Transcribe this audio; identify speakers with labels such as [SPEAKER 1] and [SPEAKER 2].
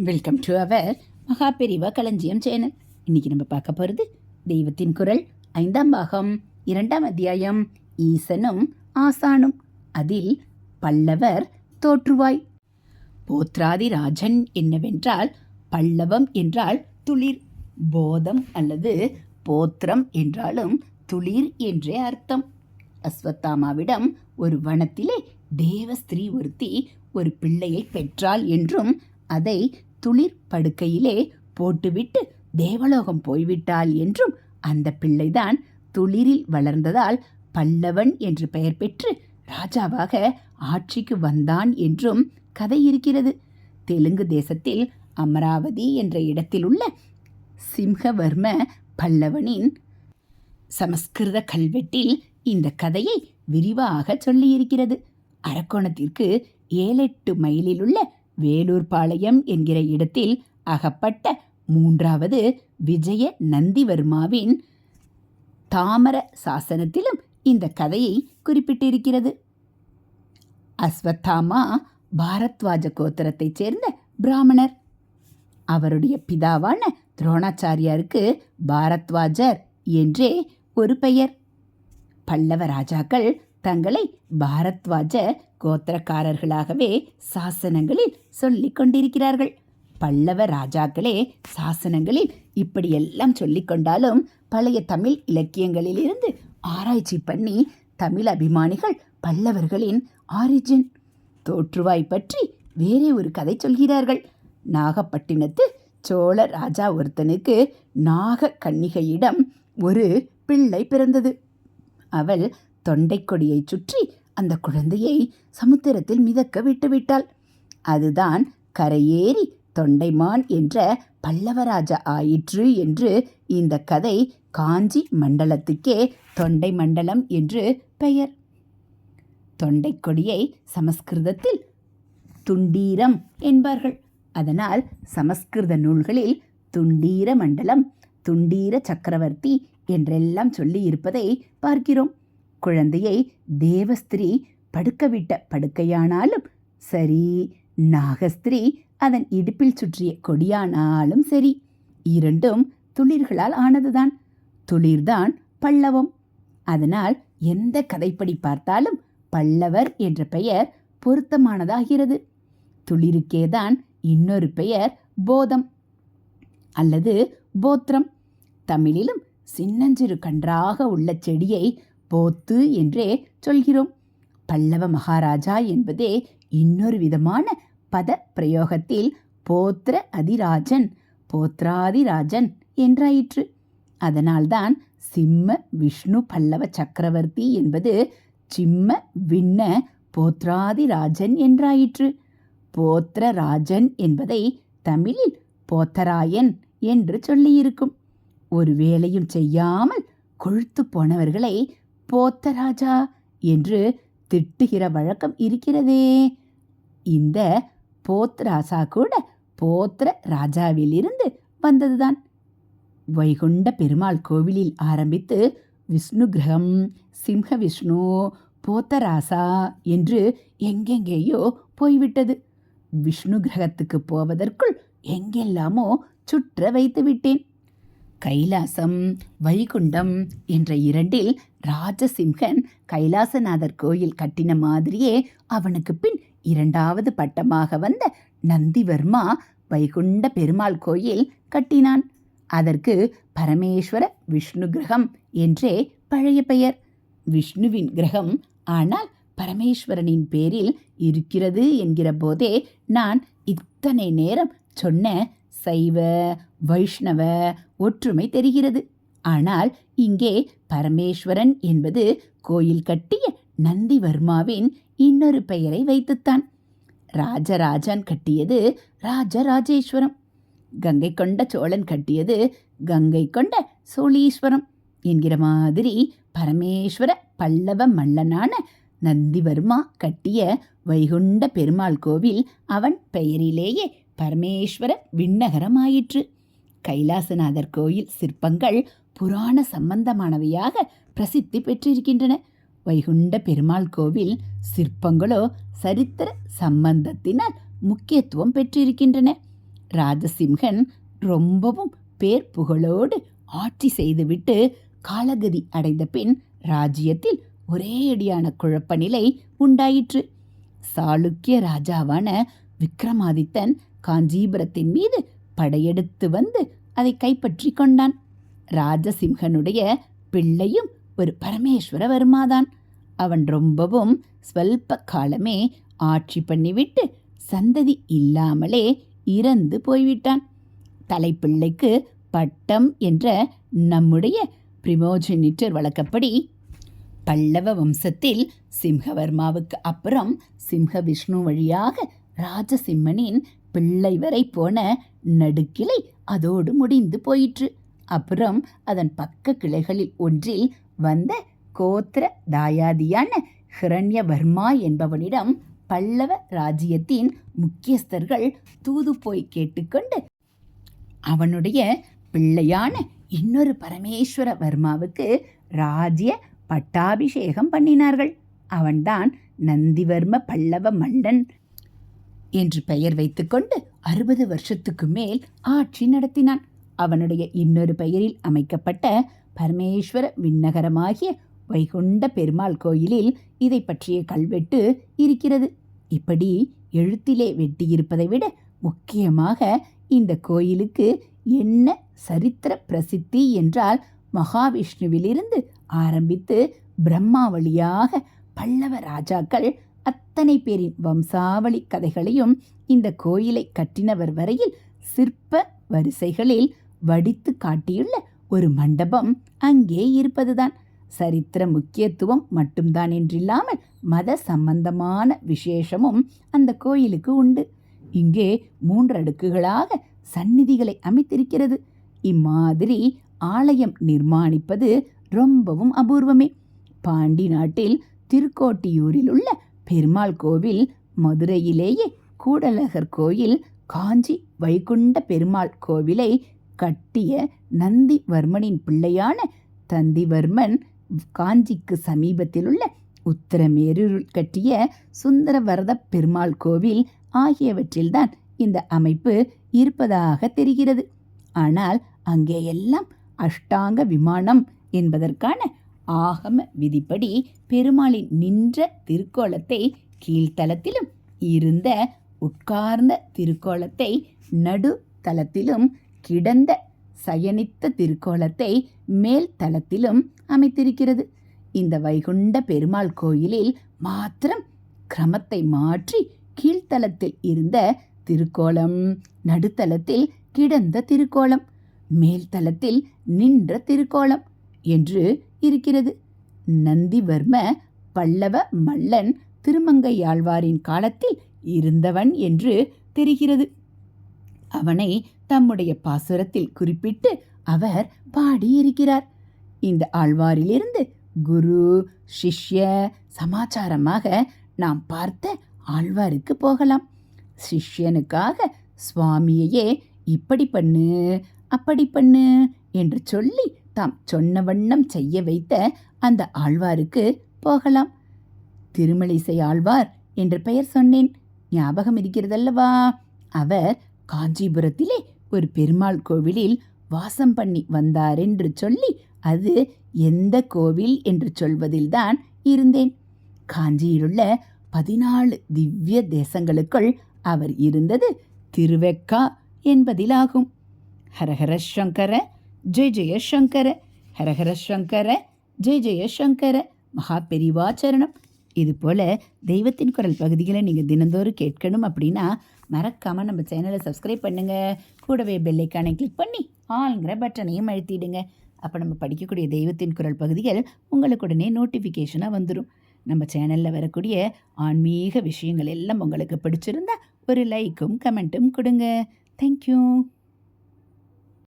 [SPEAKER 1] Welcome to our Maha Periyava களஞ்சியம் channel இன்னைக்கு நம்ம பார்க்க போகிறது தெய்வத்தின் குரல் ஐந்தாம் பாகம் இரண்டாம் அத்தியாயம் ஈசனும் ஆசானும். அதில் பல்லவர் தோற்றுவாய். போத்ராதி ராஜன் என்னவென்றால் பல்லவம் என்றால் துளிர் போதம் அல்லது போத்திரம் என்றாலும் துளிர் என்றே அர்த்தம். அஸ்வத்தாமாவிடம் ஒரு வனத்திலே தேவஸ்திரீ ஒருத்தி ஒரு பிள்ளையை பெற்றாள் என்றும் அதை துளிர் படுக்கையிலே போட்டுவிட்டு தேவலோகம் போய்விட்டாள் என்றும் அந்த பிள்ளைதான் துளிரில் வளர்ந்ததால் பல்லவன் என்று பெயர் பெற்று ராஜாவாக ஆட்சிக்கு வந்தான் என்றும் கதை இருக்கிறது. தெலுங்கு தேசத்தில் அமராவதி என்ற இடத்தில் உள்ள சிம்ஹவர்ம பல்லவனின் சமஸ்கிருத கல்வெட்டில் இந்த கதையை விரிவாக சொல்லியிருக்கிறது. அரக்கோணத்திற்கு ஏழெட்டு மைலில் உள்ள வேலூர்பாளையம் என்கிற இடத்தில் அகப்பட்ட மூன்றாவது விஜய நந்திவர்மாவின் தாமர சாசனத்திலும் இந்த கதையை குறிப்பிட்டிருக்கிறது. அஸ்வத்தாமா பாரத்வாஜ கோத்திரத்தைச் சேர்ந்த பிராமணர். அவருடைய பிதாவான துரோணாச்சாரியாருக்கு பாரத்வாஜர் என்றே ஒரு பெயர். பல்லவ ராஜாக்கள் தங்களை பாரத்வாஜ கோத்திரக்காரர்களாகவே சாசனங்களில் சொல்லிக் கொண்டிருக்கிறார்கள். பல்லவ ராஜாக்களே சாசனங்களில் இப்படியெல்லாம் சொல்லிக் கொண்டாலும் பழைய தமிழ் இலக்கியங்களிலிருந்து ஆராய்ச்சி பண்ணி தமிழ் அபிமானிகள் பல்லவர்களின் ஆரிஜின். தோற்றுவாய் பற்றி வேறே ஒரு கதை சொல்கிறார்கள். நாகப்பட்டினத்து சோழ ராஜா ஒருத்தனுக்கு நாக கன்னிகையிடம் ஒரு பிள்ளை பிறந்தது. அவள் தொண்டைக்கொடியைச் சுற்றி அந்த குழந்தையை சமுத்திரத்தில் மிதக்க விட்டுவிட்டாள். அதுதான் கரையேறி தொண்டைமான் என்ற பல்லவராஜா ஆயிற்று என்று இந்த கதை காஞ்சி மண்டலத்துக்கே தொண்டை மண்டலம் என்று பெயர். தொண்டைக்கொடியை சமஸ்கிருதத்தில் துண்டீரம் என்பார்கள். அதனால் சமஸ்கிருத நூல்களில் துண்டீர மண்டலம் துண்டீர சக்கரவர்த்தி என்றெல்லாம் சொல்லி இருப்பதை பார்க்கிறோம். குழந்தையை தேவஸ்திரீ படுக்கவிட்ட படுக்கையானாலும் சரி நாகஸ்திரீ அதன் இடுப்பில் சுற்றிய கொடியானாலும் சரி இரண்டும் துளிர்களால் ஆனதுதான். துளிர்தான் பல்லவம். அதனால் எந்த கதைப்படி பார்த்தாலும் பல்லவர் என்ற பெயர் பொருத்தமானதாகிறது. துளிருக்கேதான் இன்னொரு பெயர் போதம் அல்லது போத்திரம். தமிழிலும் சின்னஞ்சிறு கன்றாக உள்ள செடியை போத்து என்றே சொல்கிறோம். பல்லவ மகாராஜா என்பதே இன்னொரு விதமான பத பிரயோகத்தில் போத்திர அதிராஜன் போத்ராதிராஜன் என்றாயிற்று. அதனால்தான் சிம்ம விஷ்ணு பல்லவ சக்கரவர்த்தி என்பது சிம்ம விண்ண போத்ராதிராஜன் என்றாயிற்று. போத்திரராஜன் என்பதை தமிழில் போத்தராயன் என்று சொல்லியிருக்கும். ஒரு வேலையும் செய்யாமல் கொழுத்து போனவர்களை போத்தராஜா என்று திட்டுகிற வழக்கம் இருக்கிறதே. இந்த போத்ராசா கூட போத்திர ராஜாவிலிருந்து வந்ததுதான். வைகுண்ட பெருமாள் கோவிலில் ஆரம்பித்து விஷ்ணு கிரகம் சிம்ஹ விஷ்ணு போத்தராசா என்று எங்கெங்கேயோ போய்விட்டது. விஷ்ணு கிரகத்துக்கு போவதற்குள் எங்கெல்லாமோ சுற்ற வைத்து விட்டேன். கைலாசம் வைகுண்டம் என்ற இரண்டில் ராஜசிம்ஹன் கைலாசநாதர் கோயில் கட்டின மாதிரியே அவனுக்கு பின் இரண்டாவது பட்டமாக வந்த நந்திவர்மா வைகுண்ட பெருமாள் கோயில் கட்டினான். அதற்கு பரமேஸ்வர விஷ்ணு கிரகம் என்றே பழைய பெயர். விஷ்ணுவின் கிரகம் ஆனால் பரமேஸ்வரனின் பேரில் இருக்கிறது என்கிற போதே நான் இத்தனை நேரம் சொன்ன சைவ வைஷ்ணவ ஒற்றுமை தெரிகிறது. ஆனால் இங்கே பரமேஸ்வரன் என்பது கோயில் கட்டிய நந்திவர்மாவின் இன்னொரு பெயரை வைத்துத்தான். ராஜராஜன் கட்டியது ராஜராஜேஸ்வரம். கங்கை கொண்ட சோழன் கட்டியது கங்கை கொண்ட சோழீஸ்வரம் என்கிற மாதிரி பரமேஸ்வர பல்லவ மல்லனான நந்திவர்மா கட்டிய வைகுண்ட பெருமாள் கோவில் அவன் பெயரிலேயே பரமேஸ்வர விண்ணகரமாயிற்று. கைலாசநாதர் கோயில் சிற்பங்கள் புராண சம்பந்தமானவையாக பிரசித்தி பெற்றிருக்கின்றன. வைகுண்ட பெருமாள் கோவில் சிற்பங்களோ சரித்திர சம்பந்தத்தினால் முக்கியத்துவம் பெற்றிருக்கின்றன. ராஜசிம்ஹன் ரொம்பவும் பேர் புகழோடு ஆட்சி செய்துவிட்டு காலகதி அடைந்த பின் ராஜ்யத்தில் ஒரேயடியான குழப்ப நிலை உண்டாயிற்று. சாளுக்கிய ராஜாவான விக்ரமாதித்தன் காஞ்சிபுரத்தின் மீது படையெடுத்து வந்து அதை கைப்பற்றி கொண்டான். ராஜசிம்ஹனுடைய பிள்ளையும் ஒரு பரமேஸ்வரவர்மாதான் அவன் ரொம்பவும் ஸ்வல்ப காலமே ஆட்சி பண்ணிவிட்டு சந்ததி இல்லாமலே இறந்து போய்விட்டான். தலைப்பிள்ளைக்கு பட்டம் என்ற நம்முடைய பிரிமோஜினிட்டர் வழக்கப்படி பல்லவ வம்சத்தில் சிம்ஹவர்மாவுக்கு அப்புறம் சிம்ஹ விஷ்ணு வழியாக ராஜசிம்மனின் பிள்ளை வரை போன நடுக்கிளை அதோடு முடிந்து போயிற்று. அப்புறம் அதன் பக்க கிளைகளில் ஒன்றில் வந்த கோத்திர தாயாதியான ஹிரண்யவர்மா என்பவனிடம் பல்லவ ராஜ்யத்தின் முக்கியஸ்தர்கள் தூது போய் கேட்டுக்கொண்டு அவனுடைய பிள்ளையான இன்னொரு பரமேஸ்வர வர்மாவுக்கு ராஜ்ய பட்டாபிஷேகம் பண்ணினார்கள். அவன்தான் நந்திவர்ம பல்லவ மன்னன் என்று பெயர் வைத்துக்கொண்டு அறுபது வருஷத்துக்கு மேல் ஆட்சி நடத்தினான். அவனுடைய இன்னொரு பெயரில் அமைக்கப்பட்ட பரமேஸ்வர விண்ணகரமாகிய வைகுண்ட பெருமாள் கோயிலில் இதை பற்றிய கல்வெட்டு இருக்கிறது. இப்படி எழுத்திலே வெட்டியிருப்பதை விட முக்கியமாக இந்த கோயிலுக்கு என்ன சரித்திர பிரசித்தி என்றால் மகாவிஷ்ணுவிலிருந்து ஆரம்பித்து பிரம்மா வழியாக பல்லவ ராஜாக்கள் அத்தனை பேரின் வம்சாவளி கதைகளையும் இந்த கோயிலை கட்டினவர் வரையில் சிற்ப வரிசைகளில் வடித்து காட்டியுள்ள ஒரு மண்டபம் அங்கே இருப்பதுதான். சரித்திர முக்கியத்துவம் மட்டும்தான் என்றில்லாமல் மத சம்பந்தமான விசேஷமும் அந்த கோயிலுக்கு உண்டு. இங்கே மூன்றடுக்குகளாக சந்நிதிகளை அமைத்திருக்கிறது. இம்மாதிரி ஆலயம் நிர்மாணிப்பது ரொம்பவும் அபூர்வமே. பாண்டி நாட்டில் திருக்கோட்டியூரில் உள்ள பெருமாள் கோவில் மதுரையிலேயே கூடலகர் கோயில் காஞ்சி வைகுண்ட பெருமாள் கோவிலை கட்டிய நந்திவர்மனின் பிள்ளையான தந்திவர்மன் காஞ்சிக்கு சமீபத்தில் உள்ள கட்டிய சுந்தரவரத பெருமாள் கோவில் ஆகியவற்றில்தான் இந்த அமைப்பு இருப்பதாக தெரிகிறது. ஆனால் அங்கேயெல்லாம் அஷ்டாங்க விமானம் என்பதற்கான ஆகம விதிப்படி பெருமாளின் நின்ற திருக்கோலத்தை கீழ்த்தலத்திலும் இருந்த உட்கார்ந்த திருக்கோலத்தை நடுத்தலத்திலும் கிடந்த சயனித்த திருக்கோலத்தை மேல் தளத்திலும் அமைத்திருக்கிறது. இந்த வைகுண்ட பெருமாள் கோயிலில் மாத்திரம் கிரமத்தை மாற்றி கீழ்த்தலத்தில் இருந்த திருக்கோலம் நடுத்தலத்தில் கிடந்த திருக்கோலம் மேல்தலத்தில் நின்ற திருக்கோலம் என்று இருக்கிறது. நந்திவர்ம பல்லவ மல்லன் திருமங்கையாழ்வாரின் காலத்தில் இருந்தவன் என்று தெரிகிறது. அவனை தம்முடைய பாசுரத்தில் குறிப்பிட்டு அவர் பாடியிருக்கிறார். இந்த ஆழ்வாரிலிருந்து குரு சிஷ்ய சமாச்சாரமாக நாம் பார்த்த ஆழ்வாருக்கு போகலாம். சிஷ்யனுக்காக சுவாமியையே இப்படி பண்ணு அப்படி பண்ணு என்று சொல்லி தாம் சொன்ன வண்ணம் செய்ய வைத்த அந்த ஆழ்வாருக்கு போகலாம். திருமலிசை ஆழ்வார் என்று பெயர் சொன்னேன். ஞாபகம் இருக்கிறதல்லவா? அவர் காஞ்சிபுரத்திலே ஒரு பெருமாள் கோவிலில் வாசம் பண்ணி வந்தார் என்று சொல்லி அது எந்த கோவில் என்று சொல்வதில்தான் இருந்தேன். காஞ்சியிலுள்ள பதினாலு திவ்ய தேசங்களுக்குள் அவர் இருந்தது திருவெக்கா என்பதிலாகும். ஹரஹர சங்கர ஜெய ஜெயசங்கர ஹரஹர சங்கர ஜெய ஜெய சங்கர மகா பெரிவாச்சரணம் இது போல் தெய்வத்தின் குரல் பகுதிகளை நீங்கள் தினந்தோறும் கேட்கணும் அப்படின்னா மறக்காமல் நம்ம சேனலை சப்ஸ்கிரைப் பண்ணுங்கள் கூடவே பெல்லைக்கானை கிளிக் பண்ணி ஆளுங்கிற பட்டனையும் அழுத்திடுங்க. அப்போ நம்ம படிக்கக்கூடிய தெய்வத்தின் குரல் பகுதிகள் உங்களுக்கு உடனே நோட்டிஃபிகேஷனாக வந்துடும் நம்ம சேனலில் வரக்கூடிய ஆன்மீக விஷயங்கள் எல்லாம் உங்களுக்கு பிடிச்சிருந்தா ஒரு லைக்கும் கமெண்ட்டும் கொடுங்க. தேங்க்யூ